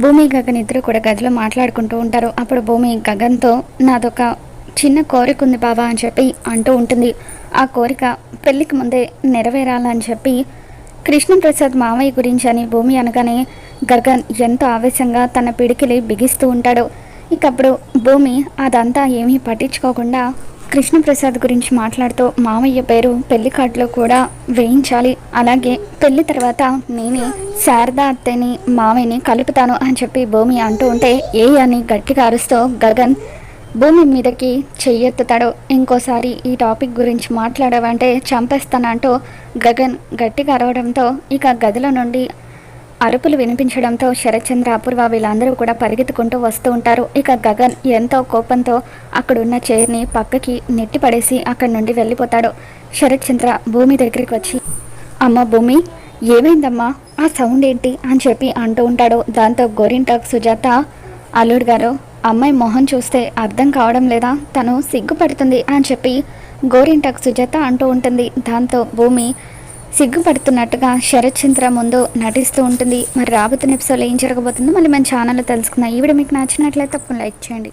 భూమి గగన్ ఇద్దరు కూడా గదిలో మాట్లాడుకుంటూ ఉంటారు. అప్పుడు భూమి గగన్తో నాదొక చిన్న కోరిక ఉంది బాబా అని చెప్పి అంటూ ఉంటుంది. ఆ కోరిక పెళ్ళికి ముందే నెరవేరాలని చెప్పి కృష్ణప్రసాద్ మామయ్య గురించి అని భూమి అనగానే గగన్ ఎంతో ఆవేశంగా తన పిడికిలి బిగిస్తూ ఉంటాడు. ఇకప్పుడు భూమి అదంతా ఏమీ పట్టించుకోకుండా కృష్ణప్రసాద్ గురించి మాట్లాడుతూ మామయ్య పేరు పెళ్ళి కార్డులో కూడా వేయించాలి. అలాగే పెళ్ళి తర్వాత నేనే శారదా అత్తని మామయ్యని కలుపుతాను అని చెప్పి భూమి అంటూ ఉంటే ఏ అని గట్టిగా అరుస్తూ గగన్ భూమి మీదకి చెయ్యెత్తుతాడు. ఇంకోసారి ఈ టాపిక్ గురించి మాట్లాడావంటే చంపేస్తానంటూ గగన్ గట్టిగా అరవడంతో ఇక గదిలో నుండి అరుపులు వినిపించడంతో శరత్చంద్ర అపూర్వ వీళ్ళందరూ కూడా పరిగెత్తుకుంటూ వస్తూ ఉంటారు. ఇక గగన్ ఎంతో కోపంతో అక్కడున్న చైర్ని పక్కకి నెట్టి పడేసి అక్కడి నుండి వెళ్ళిపోతాడు. శరత్చంద్ర భూమి దగ్గరికి వచ్చి అమ్మ భూమి ఏమైందమ్మా? ఆ సౌండ్ ఏంటి? అని చెప్పి అంటూ ఉంటాడు. దాంతో గోరింటాక్ సుజాత అల్లుడు గారు అమ్మాయి మొహం చూస్తే అర్థం కావడం లేదా? తను సిగ్గుపడుతుంది అని చెప్పి గోరింటాక్ సుజాత అంటూ ఉంటుంది. దాంతో భూమి సిగ్గుపడుతున్నట్టుగా శరత్ చంద్ర ముందు నటిస్తూ ఉంటుంది. మరి రాబోతున్న ఎపిసోడ్లో ఏం జరగబోతుందో మళ్ళీ మన ఛానల్లో తెలుసుకుందాం. ఈ వీడియో మీకు నచ్చినట్లయితే తప్పకుండా లైక్ చేయండి.